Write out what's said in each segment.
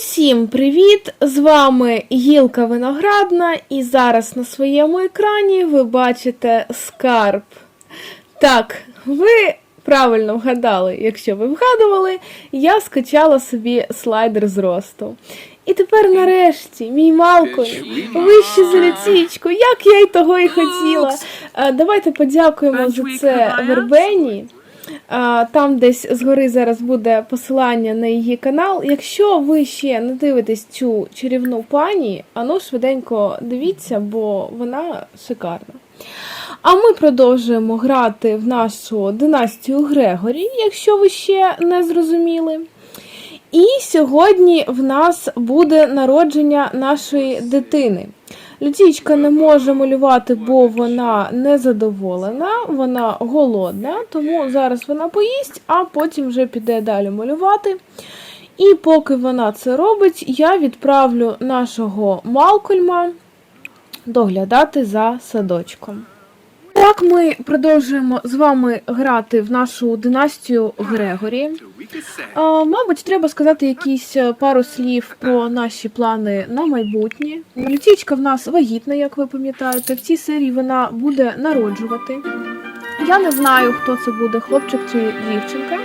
Усім привіт! З вами Гілка Виноградна, і зараз на своєму екрані ви бачите скарб. Так, ви правильно вгадали, якщо ви вгадували, я скачала собі слайдер зросту. І тепер нарешті мій Малкон вище за ліцічку, як я й того і хотіла. Е, Давайте подякуємо за це Вербені. Там десь згори зараз буде посилання на її канал. Якщо ви ще не дивитесь цю чарівну пані, ану швиденько дивіться, бо вона шикарна. А ми продовжуємо грати в нашу династію Грегорі, якщо ви ще не зрозуміли. І сьогодні в нас буде народження нашої дитини. Лютічка не може малювати, бо вона незадоволена, вона голодна, тому зараз вона поїсть, а потім вже піде далі малювати. І поки вона це робить, я відправлю нашого Малкольма доглядати за садочком. Так, ми продовжуємо з вами грати в нашу династію Грегорі. А, мабуть, треба сказати якісь е, пару слів про наші плани на майбутнє. Лютічка в нас вагітна, як ви пам'ятаєте. В цій серії вона буде народжувати. Я не знаю, хто це буде, хлопчик чи дівчинка.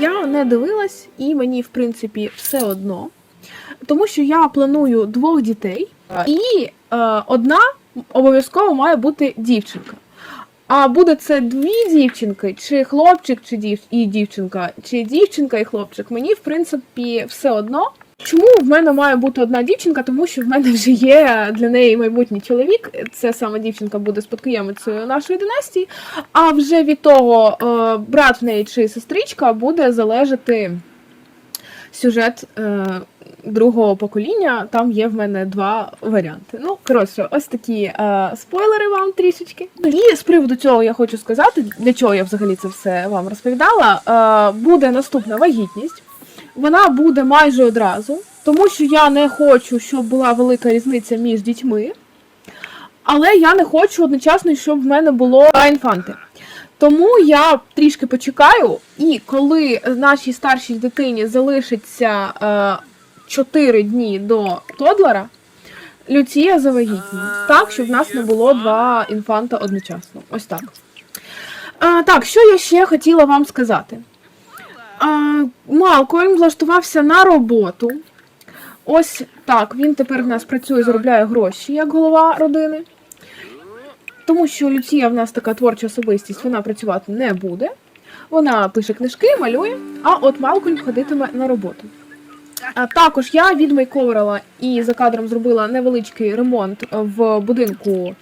Я не дивилась, і мені, в принципі, все одно. Тому що я планую двох дітей, і е, одна обов'язково має бути дівчинка. А буде це дві дівчинки, чи хлопчик, чи дів... і дівчинка, чи дівчинка і хлопчик. Мені, в принципі, все одно. Чому в мене має бути одна дівчинка? Тому що в мене вже є для неї майбутній чоловік. Це саме дівчинка буде спадкоємицею нашої династії. А вже від того, е, брат в неї чи сестричка буде залежати сюжет е, другого покоління. Там є в мене два варіанти. Ну, коротше, ось такі е, спойлери вам трішечки. І з приводу цього я хочу сказати, для чого я взагалі це все вам розповідала. Е, буде наступна вагітність. Вона буде майже одразу, тому що я не хочу, щоб була велика різниця між дітьми. Але я не хочу одночасно, щоб в мене було інфанти. Тому я трішки почекаю, і коли нашій старшій дитині залишиться е, 4 дні до Тодлера, Люція завагітніє. Так, щоб в нас не було два інфанта одночасно. Ось так. А, так, що я ще хотіла вам сказати? А, Малкольм влаштувався на роботу. Ось так, він тепер в нас працює, заробляє гроші як голова родини. Тому що Люція в нас така творча особистість, вона працювати не буде. Вона пише книжки, малює, а от Малкольм ходитиме на роботу. А також я відмейковерила і за кадром зробила невеличкий ремонт в будинку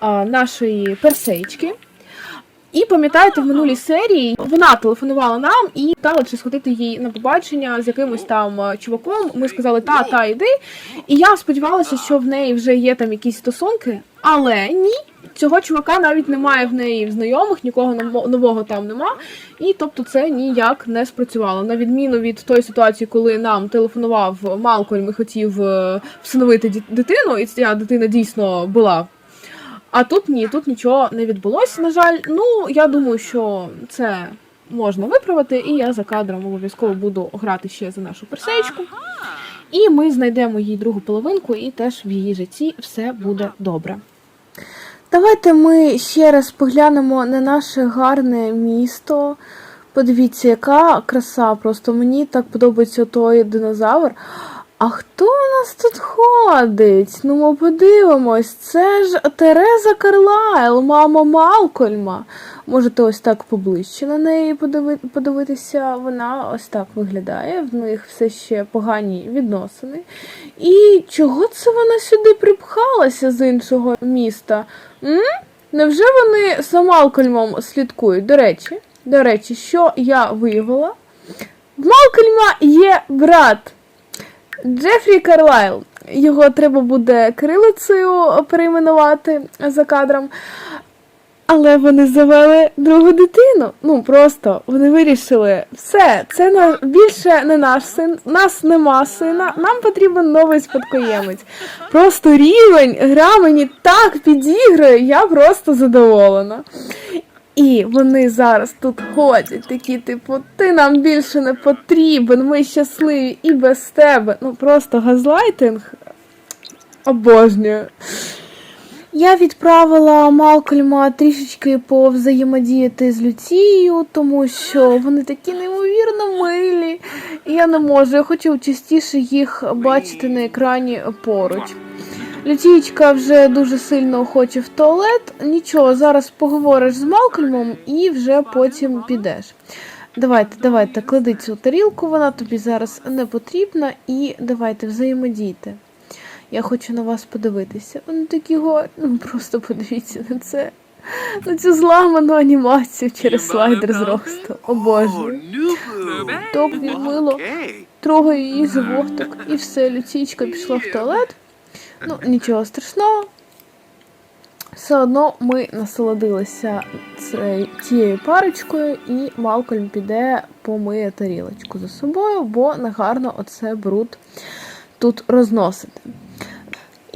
а, нашої персейчки. І пам'ятаєте, в минулій серії вона телефонувала нам і питала, чи сходити їй на побачення з якимось там е, чуваком. Ми сказали, та, та, йди. І я сподівалася, що в неї вже є там якісь стосунки, але ні. Цього чувака навіть немає в неї в знайомих, нікого нового там нема. І тобто це ніяк не спрацювало. На відміну від тої ситуації, коли нам телефонував Малкольм і хотів е, всиновити дитину, і ця дитина дійсно була. А тут ні, тут нічого не відбулося, на жаль. Ну, я думаю, що це можна виправити, і я за кадром обов'язково буду грати ще за нашу персеєчку. І ми знайдемо їй другу половинку, і теж в її житті все буде добре. Давайте ми ще раз поглянемо на наше гарне місто. Подивіться, яка краса. Просто мені так подобається той динозавр. А хто у нас тут ходить? Ну, ми подивимось. Це ж Тереза Карлайл, мама Малкольма. Можете ось так поближче на неї подиви- подивитися. Вона ось так виглядає. В них все ще погані відносини. І чого це вона сюди припхалася з іншого міста? М? Невже вони Малкольмом слідкують? До речі, до речі, що я виявила? В Малкольма є брат. Джефрі Карлайл. Його треба буде крилицею перейменувати за кадром. Але вони завели другу дитину. Ну просто вони вирішили, все, це на більше не наш син, нас нема сина, нам потрібен новий спадкоємець. Просто рівень гра мені так підіграє, я просто задоволена. І вони зараз тут ходять, такі, типу, ти нам більше не потрібен, ми щасливі і без тебе. Ну просто газлайтинг обожнюю. Я відправила Малкольма трішечки повзаємодіяти з Люцією, тому що вони такі неймовірно милі. І я не можу, я хочу частіше їх бачити на екрані поруч. Лютієчка вже дуже сильно хоче в туалет. Нічого, зараз поговориш з Малкольмом і вже потім підеш. Давайте, давайте, клади цю тарілку, вона тобі зараз не потрібна, і давайте взаємодійте. Я хочу на вас подивитися. Вони такі гарні. Ну просто подивіться на це. На цю зламану анімацію через слайдер з росту. Обожнюю. Так мило. Трогаю її животик. І все, Люцічка пішла в туалет. Ну, нічого страшного. Все одно ми насолодилися цією парочкою, і Малкольм піде помиє тарілочку за собою, бо негарно оце бруд тут розносити.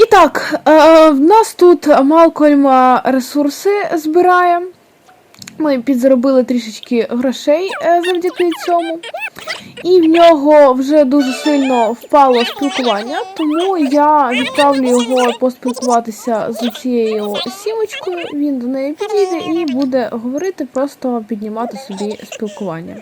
І так, е, в нас тут Малкольм е, ресурси збирає. Ми підзаробили трішечки грошей е, завдяки цьому. І в нього вже дуже сильно впало спілкування, тому я відправлю його поспілкуватися з цією сімочкою. Він до неї підійде і буде говорити, просто піднімати собі спілкування.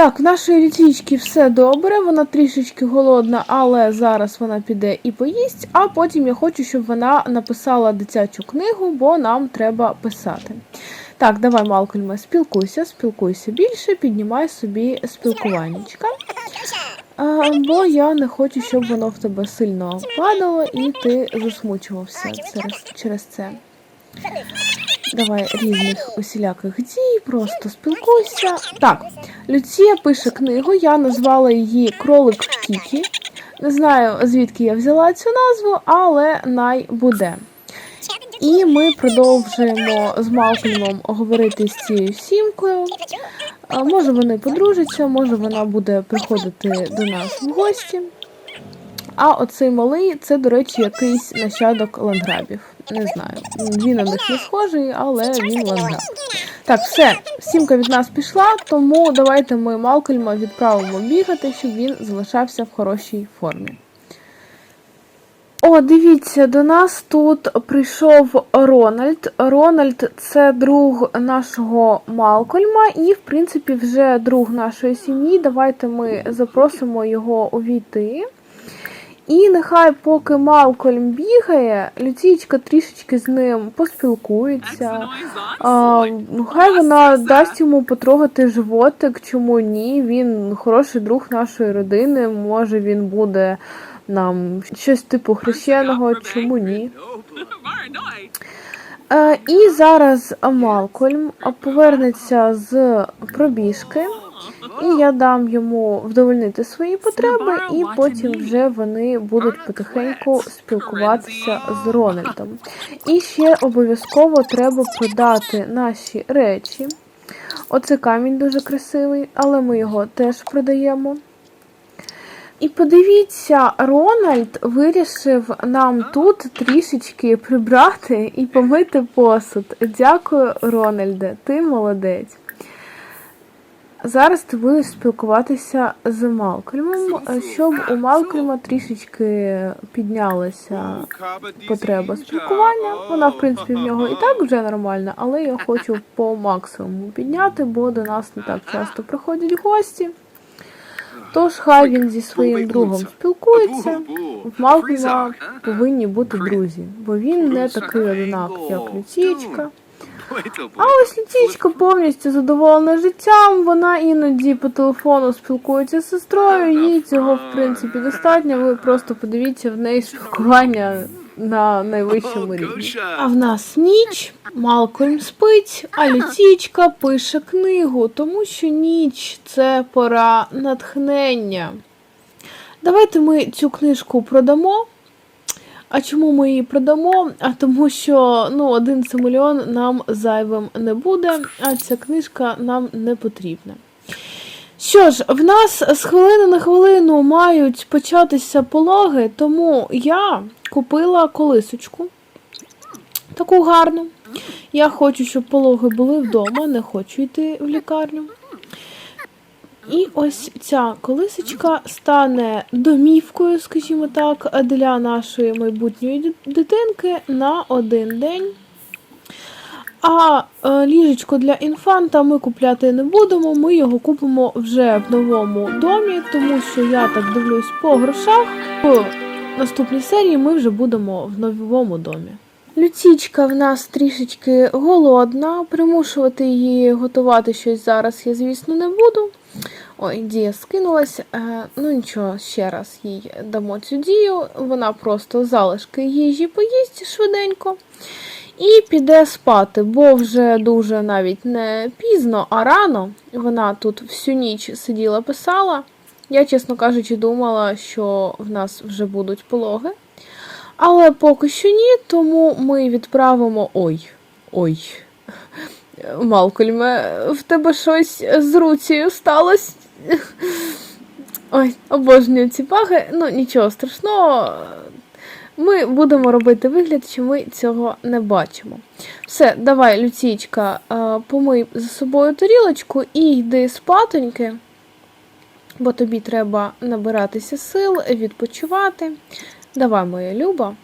Так, в нашої літвічки все добре, вона трішечки голодна, але зараз вона піде і поїсть. А потім я хочу, щоб вона написала дитячу книгу, бо нам треба писати. Так, давай, Малкольме, спілкуйся, спілкуйся більше, піднімай собі спілкуваннячка. Бо я не хочу, щоб воно в тебе сильно падало і ти засмучувався через, через це. Давай різних усіляких дій, просто спілкуйся. Так, Люція пише книгу, я назвала її Кролик Кікі. Не знаю, звідки я взяла цю назву, але най буде. І ми продовжуємо з Малкольмом говорити з цією сімкою. Може вони подружаться, може вона буде приходити до нас в гості. А оцей малий це, до речі, якийсь нащадок ланграбів. Не знаю. Він на них не схожий, але він ланграб. Так, все, сімка від нас пішла, тому давайте ми Малкольма відправимо бігати, щоб він залишався в хорошій формі. О, дивіться, до нас тут прийшов Рональд. Рональд це друг нашого Малкольма і, в принципі, вже друг нашої сім'ї. Давайте ми запросимо його увійти. І нехай, поки Малкольм бігає, Люцічка трішечки з ним поспілкується. А, ну, хай вона дасть йому потрогати животик, чому ні. Він хороший друг нашої родини. Може він буде нам щось типу хрещеного, чому ні. Е, і зараз Малкольм повернеться з пробіжки, і я дам йому вдовольнити свої потреби, і потім вже вони будуть потихеньку спілкуватися з Рональдом. І ще обов'язково треба продати наші речі. Оце камінь дуже красивий, але ми його теж продаємо. І подивіться, Рональд вирішив нам тут трішечки прибрати і помити посуд. Дякую, Рональде, ти молодець. Зараз ти будеш спілкуватися з Малкольмом, щоб у Малкольма трішечки піднялася потреба спілкування. Вона, в принципі, в нього і так вже нормальна, але я хочу по максимуму підняти, бо до нас не так часто приходять гості. Тож хай він зі своїм другом спілкується. В Малкольма повинні бути друзі, бо він не такий одинак, як Люцічка. А ось Літічка повністю задоволена життям. Вона іноді по телефону спілкується з сестрою. Їй цього в принципі достатньо. Ви просто подивіться в неї спілкування на найвищому рівні. А в нас ніч, Малкольм спить, а Літічка пише книгу, тому що ніч це пора натхнення. Давайте ми цю книжку продамо. А чому ми її продамо? А тому що ну, один симульон нам зайвим не буде, а ця книжка нам не потрібна. Що ж, в нас з хвилини на хвилину мають початися пологи, тому я купила колисочку. таку гарну. Я хочу, щоб пологи були вдома, не хочу йти в лікарню. І ось ця колисочка стане домівкою, скажімо так, для нашої майбутньої дитинки на один день. А е, ліжечко для інфанта ми купляти не будемо, ми його купимо вже в новому домі, тому що я так дивлюсь по грошах. В наступній серії ми вже будемо в новому домі. Люцічка в нас трішечки голодна, примушувати її готувати щось зараз я, звісно, не буду. Ой, дія скинулась. Е, ну нічого, ще раз їй дамо цю дію. Вона просто залишки їжі поїсть швиденько і піде спати, бо вже дуже навіть не пізно, а рано. Вона тут всю ніч сиділа, писала. Я, чесно кажучи, думала, що в нас вже будуть пологи. Але поки що ні, тому ми відправимо. Ой, ой. Малкольме, в тебе щось з руцією сталося. Ой, обожнюю ці баги. Ну, нічого страшного. Ми будемо робити вигляд, що ми цього не бачимо. Все, давай, Люцічка, е, помий за собою тарілочку і йди спатоньки, бо тобі треба набиратися сил, відпочивати. Давай, моя Люба,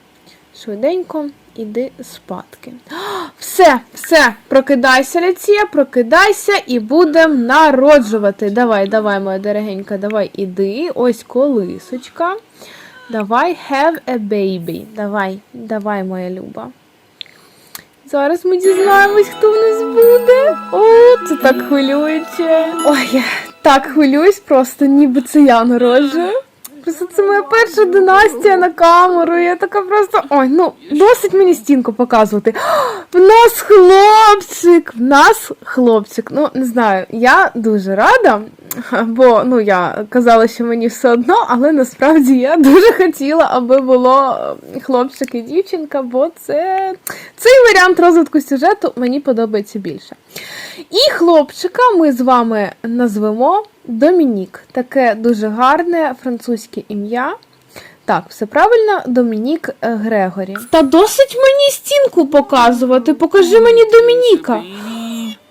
швиденько іди спадки. Все, все, прокидайся, Люція, прокидайся і будемо народжувати. Давай, давай, моя дорогенька, давай іди. Ось колисочка. Давай have a baby. Давай, давай, моя Люба. Зараз ми дізнаємось, хто в нас буде. О, це так хвилююче. Ой, я так хвилююсь, просто ніби це я народжую. Просто це моя перша династія на камеру. Я така просто. Ой, ну досить мені стінку показувати. В нас хлопчик! В нас хлопчик. Ну, не знаю, я дуже рада, бо ну я казала, що мені все одно, але насправді я дуже хотіла, аби було хлопчик і дівчинка, бо це цей варіант розвитку сюжету мені подобається більше. І хлопчика ми з вами назвемо Домінік. Таке дуже гарне французьке ім'я. Так, все правильно, Домінік е, Грегорі. Та досить мені стінку показувати. Покажи мені Домініка.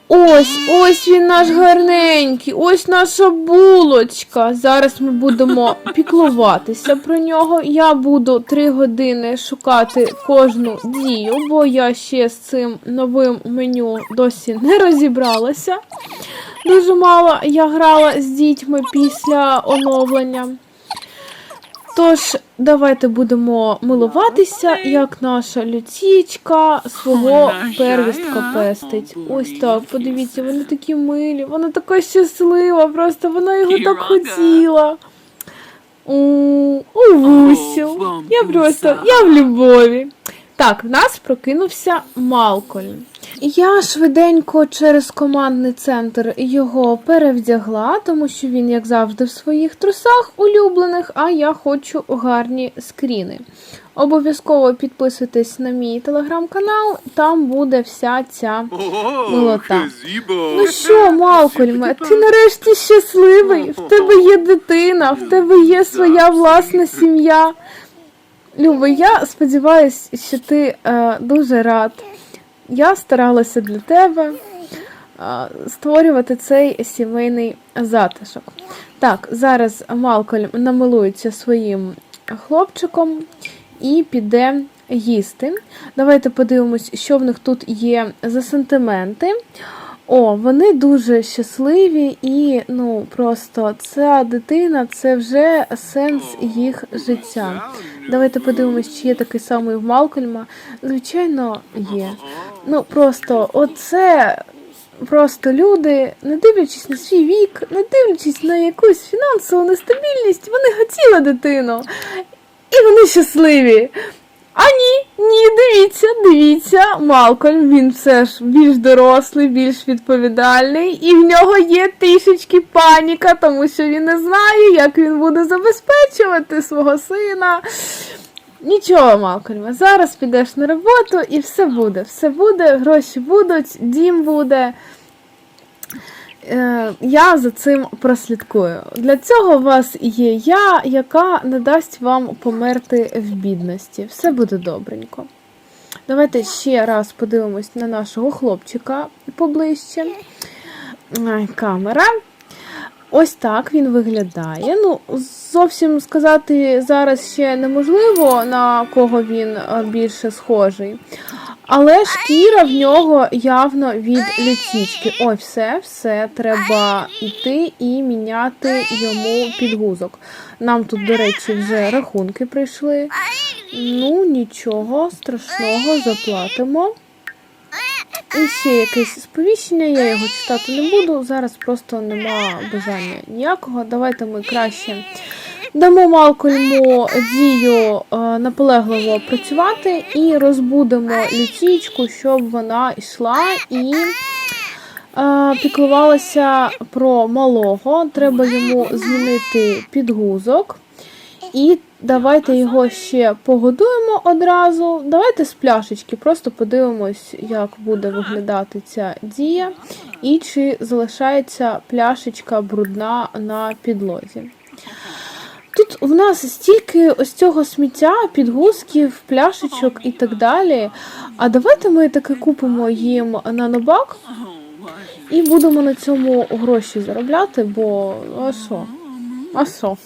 Ось, ось він наш гарненький, ось наша булочка. Зараз ми будемо піклуватися про нього. Я буду три години шукати кожну дію, бо я ще з цим новим меню досі не розібралася. Дуже мало я грала з дітьми після оновлення. Тож, давайте будемо милуватися, як наша Люцічка свого первістка пестить. Ось так, подивіться, вони такі милі, вона така щаслива, просто вона його так хотіла. У, Вусю. Я просто, я в любові. Так, в нас прокинувся Малкольм. Я швиденько через командний центр його перевдягла, тому що він, як завжди, в своїх трусах улюблених, а я хочу гарні скріни. Обов'язково підписуйтесь на мій телеграм-канал, там буде вся ця милота. Ну що, Малкольме, ти нарешті щасливий, в тебе є дитина, в тебе є своя власна сім'я. Люба, я сподіваюся, що ти е, дуже рад. Я старалася для тебе створювати цей сімейний затишок. Так, зараз Малкольм намилується своїм хлопчиком і піде їсти. Давайте подивимось, що в них тут є за сантименти. О, вони дуже щасливі і ну просто ця дитина це вже сенс їх життя. Давайте подивимось, чи є такий самий в Малкольма. Звичайно, є. Ну просто оце просто люди, не дивлячись на свій вік, не дивлячись на якусь фінансову нестабільність, вони хотіли дитину. І вони щасливі. А ні, ні, дивіться, дивіться, Малкольм, він все ж більш дорослий, більш відповідальний, і в нього є трішечки паніка, тому що він не знає, як він буде забезпечувати свого сина. Нічого, Малкольме, зараз підеш на роботу і все буде. Все буде, гроші будуть, дім буде. Е, Я за цим прослідкую. Для цього у вас є я, яка не дасть вам померти в бідності. Все буде добренько. Давайте ще раз подивимось на нашого хлопчика поближче. Камера. Ось так він виглядає. Ну, зовсім сказати зараз ще неможливо, на кого він е, більше схожий. Але шкіра в нього явно від лютічки. Ой, все, все, треба йти і міняти йому підгузок. Нам тут, до речі, вже рахунки прийшли. Ну, нічого страшного, заплатимо. І ще якесь сповіщення, я його читати не буду. Зараз просто нема бажання ніякого. Давайте ми краще дамо Малкольму дію е, наполегливо працювати і розбудемо лютічку, щоб вона йшла і е, піклувалася про малого. Треба йому змінити підгузок. І давайте його ще погодуємо одразу. Давайте з пляшечки, просто подивимось, як буде виглядати ця дія, і чи залишається пляшечка брудна на підлозі. Тут в нас стільки ось цього сміття, підгузків, пляшечок і так далі. А давайте ми таки купимо їм нанобак і будемо на цьому гроші заробляти, бо а що? А що?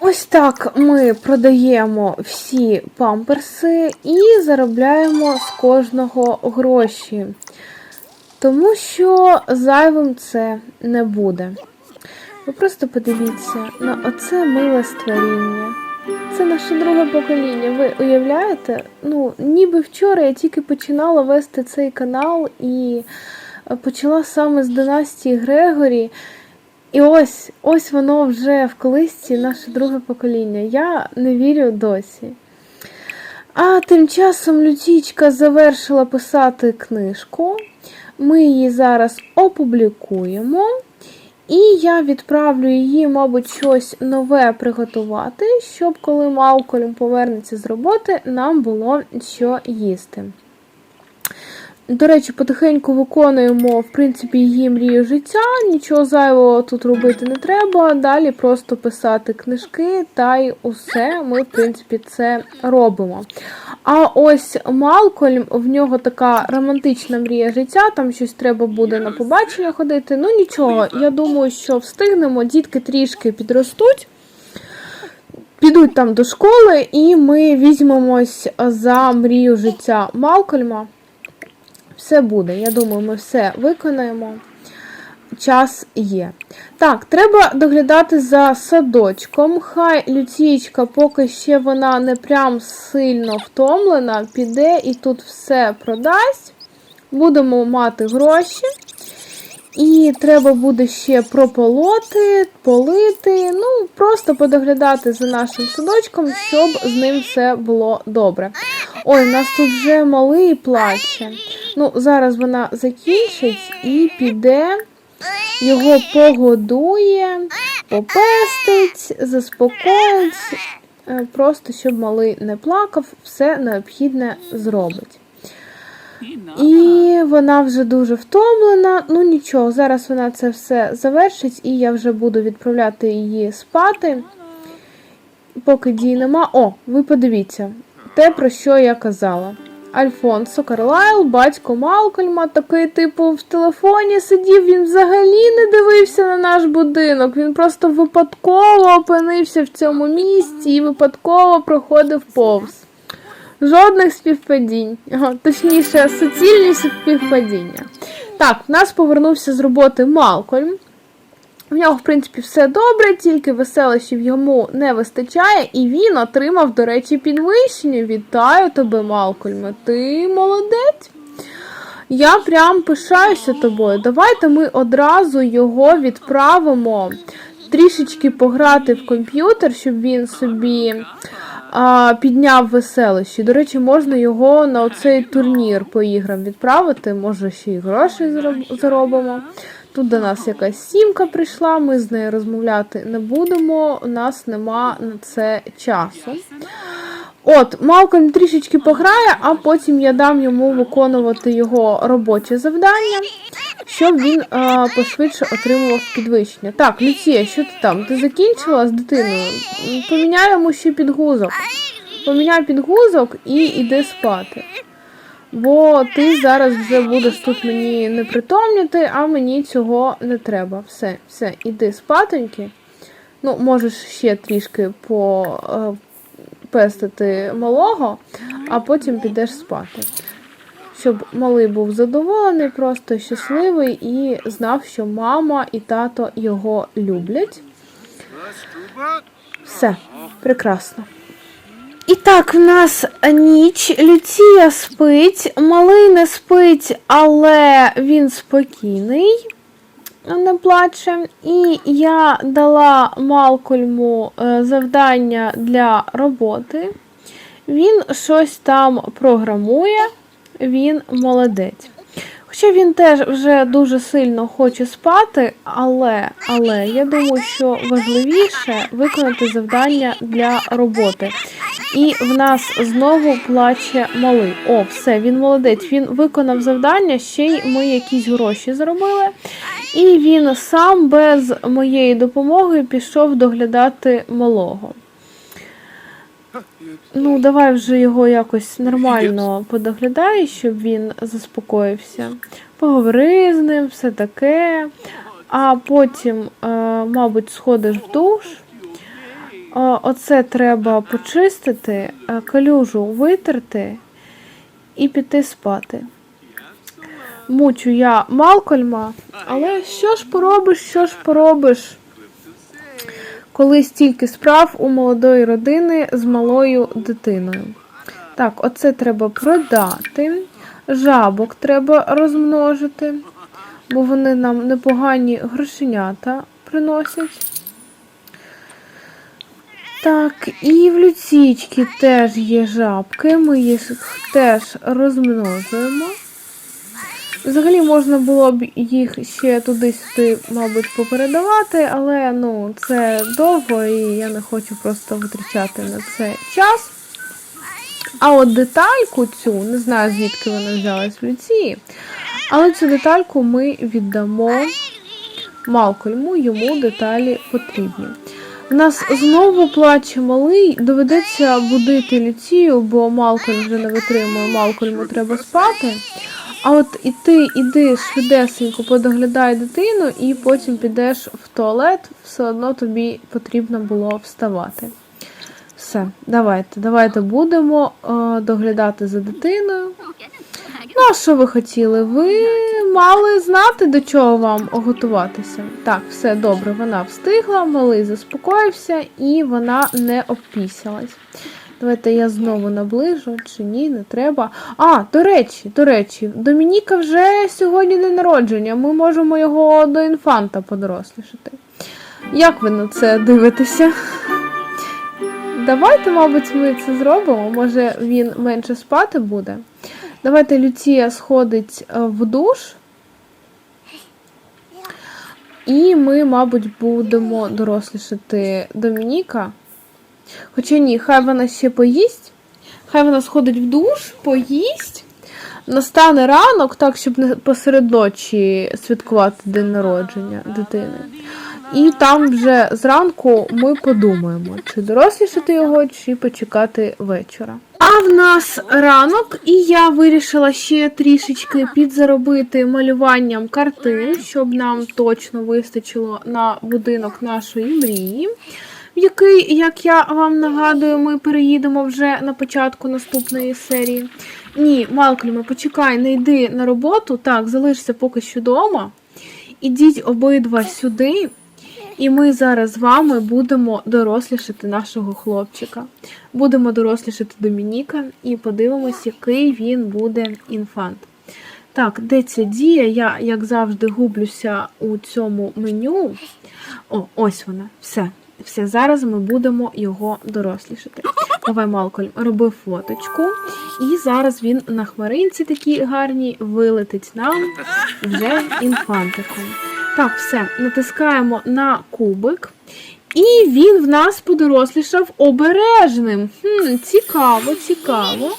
Ось так ми продаємо всі памперси і заробляємо з кожного гроші. Тому що зайвим це не буде. Ви просто подивіться на оце миле створіння. Це наше друге покоління. Ви уявляєте? Ну, ніби вчора я тільки починала вести цей канал і почала саме з династії Грегорі. І ось ось воно вже в колисці наше друге покоління. Я не вірю досі. А тим часом Лютічка завершила писати книжку. Ми її зараз опублікуємо. І я відправлю її, мабуть, щось нове приготувати, щоб коли Малкольм повернеться з роботи, нам було що їсти. До речі, потихеньку виконуємо, в принципі, її мрію життя, нічого зайвого тут робити не треба. Далі просто писати книжки, та й усе ми, в принципі, це робимо. А ось Малкольм, в нього така романтична мрія життя, там щось треба буде на побачення ходити. Ну нічого, я думаю, що встигнемо, дітки трішки підростуть. Підуть там до школи, і ми візьмемось за мрію життя Малкольма. Все буде. Я думаю, ми все виконаємо. Час є. Так, треба доглядати за садочком. Хай Люцієчка, поки ще вона не прям сильно втомлена, піде і тут все продасть. Будемо мати гроші. І треба буде ще прополоти, полити, ну, просто подоглядати за нашим садочком, щоб з ним все було добре. Ой, у нас тут вже малий плаче. Ну, зараз вона закінчить і піде, його погодує, попестить, заспокоїть, е, просто щоб малий не плакав, все необхідне зробить. І вона вже дуже втомлена. Ну нічого, зараз вона це все завершить, і я вже буду відправляти її спати. Поки дій нема. О, ви подивіться, те, про що я казала. Альфонсо Карлайл, батько Малкольма, такий, типу, в телефоні сидів, він взагалі не дивився на наш будинок. Він просто випадково опинився в цьому місці і випадково проходив повз. Жодних співпадінь, точніше, суцільні співпадіння. Так, в нас повернувся з роботи Малкольм. В нього, в принципі, все добре, тільки веселощів йому не вистачає, і він отримав, до речі, підвищення. Вітаю тебе, Малкольме, ти молодець. Я прям пишаюся тобою. Давайте ми одразу його відправимо трішечки пограти в комп'ютер, щоб він собі а, підняв веселощі. До речі, можна його на оцей турнір по іграм відправити, може ще й гроші зароб- заробимо. Тут до нас якась сімка прийшла, ми з нею розмовляти не будемо, у нас нема на це часу. От, Малкольм трішечки пограє, а потім я дам йому виконувати його робоче завдання, щоб він а, пошвидше отримував підвищення. Так, Люція, що ти там? Ти закінчила з дитиною? Йому ще підгузок. Поміняй підгузок і йди спати. Бо ти зараз вже будеш тут мені не притомніти, а мені цього не треба. Все, все, іди спатоньки. Ну, можеш ще трішки попестити малого, а потім підеш спати. Щоб малий був задоволений, просто щасливий і знав, що мама і тато його люблять. Все, прекрасно. І так, в нас ніч, Люція спить, малий не спить, але він спокійний, не плаче. І я дала Малкольму е, завдання для роботи. Він щось там програмує, він молодець. Хоча він теж вже дуже сильно хоче спати, але, але я думаю, що важливіше виконати завдання для роботи. І в нас знову плаче малий. О, все, він молодець. Він виконав завдання, ще й ми якісь гроші заробили. І він сам без моєї допомоги пішов доглядати малого. Ну, давай вже його якось нормально подоглядай, щоб він заспокоївся. Поговори з ним, все таке. А потім, е, мабуть, сходиш в душ. Е, Оце треба почистити, е, калюжу витерти і піти спати. Мучу я Малкольма, але що ж поробиш, що ж поробиш? Коли стільки справ у молодої родини з малою дитиною. Так, оце треба продати. Жабок треба розмножити, бо вони нам непогані грошенята приносять. Так, і в люцічки теж є жабки, ми їх теж розмножуємо. Взагалі можна було б їх ще туди-сюди, мабуть, попередавати, але ну, це довго і я не хочу просто витрачати на це час. А от детальку цю, не знаю, звідки вона взялась в Люції, але цю детальку ми віддамо Малкольму, йому деталі потрібні. У нас знову плаче малий, доведеться будити Люцію, бо Малкольм вже не витримує, Малкольму треба спати. А от і ти іди швидесенько подоглядай дитину, і потім підеш в туалет, все одно тобі потрібно було вставати. Все, давайте, давайте будемо е, доглядати за дитиною. Ну, а що ви хотіли? Ви мали знати, до чого вам готуватися. Так, все добре, вона встигла, малий заспокоївся і вона не обпісялась. Давайте я знову наближу, чи ні, не треба. А, до речі, до речі, Домініка вже сьогодні день народження. Ми можемо його до інфанта подорослішати. Як ви на це дивитеся? Давайте, мабуть, ми це зробимо. Може він менше спати буде. Давайте Люція сходить е, в душ. І ми, мабуть, будемо дорослішати Домініка. Хоча ні, хай вона ще поїсть. Хай вона сходить в душ, поїсть. Настане ранок, так, щоб не посеред ночі святкувати день народження дитини. І там вже зранку ми подумаємо, чи дорослішати його, чи почекати вечора. А в нас ранок, і я вирішила ще трішечки підзаробити малюванням картин, щоб нам точно вистачило на будинок нашої мрії який, як я вам нагадую, ми переїдемо вже на початку наступної серії. Ні, Малкольме, почекай, не йди на роботу. Так, залишся поки що вдома. Ідіть обидва сюди, і ми зараз з вами будемо дорослішати нашого хлопчика. Будемо дорослішати Домініка і подивимось, який він буде інфант. Так, де ця дія? Я, як завжди, гублюся у цьому меню. О, ось вона. Все. Все, зараз ми будемо його дорослішати. Давай, Малкольм, роби фоточку. І зараз він на хмаринці такій гарній вилетить нам вже інфантиком. Так, все, натискаємо на кубик. І він в нас подорослішав обережним. Хм, Цікаво, цікаво.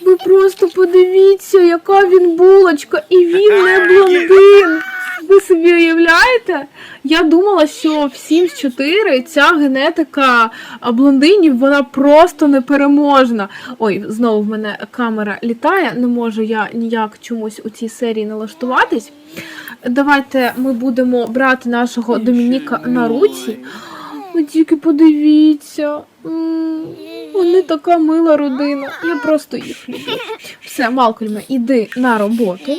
Ви просто подивіться, яка він булочка, і він не блондин. Ви собі уявляєте? Я думала, що в Sims 4 ця генетика блондинів вона просто непереможна. Ой, знову в мене камера літає, не можу я ніяк чомусь у цій серії налаштуватись. Давайте ми будемо брати нашого Домініка на руці. Ви тільки подивіться. Вони така мила родина. Я просто їх люблю. Все, Малкольме, іди на роботу.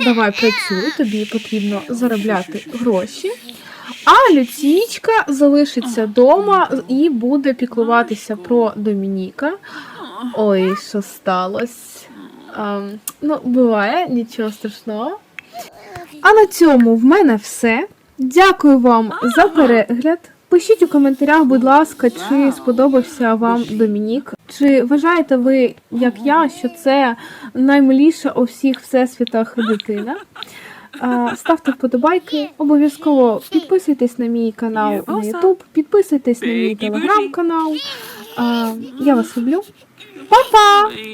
Давай працюй, тобі потрібно заробляти гроші. А Люцічка залишиться вдома і буде піклуватися про Домініка. Ой, що сталося? Ну, буває, нічого страшного. А на цьому в мене все. Дякую вам за перегляд. Пишіть у коментарях, будь ласка, чи сподобався вам Домінік. Чи вважаєте ви, як я, що це наймиліша у всіх всесвітах дитина? Ставте вподобайки, обов'язково підписуйтесь на мій канал на YouTube, підписуйтесь на мій телеграм-канал. Я вас люблю. Па-па!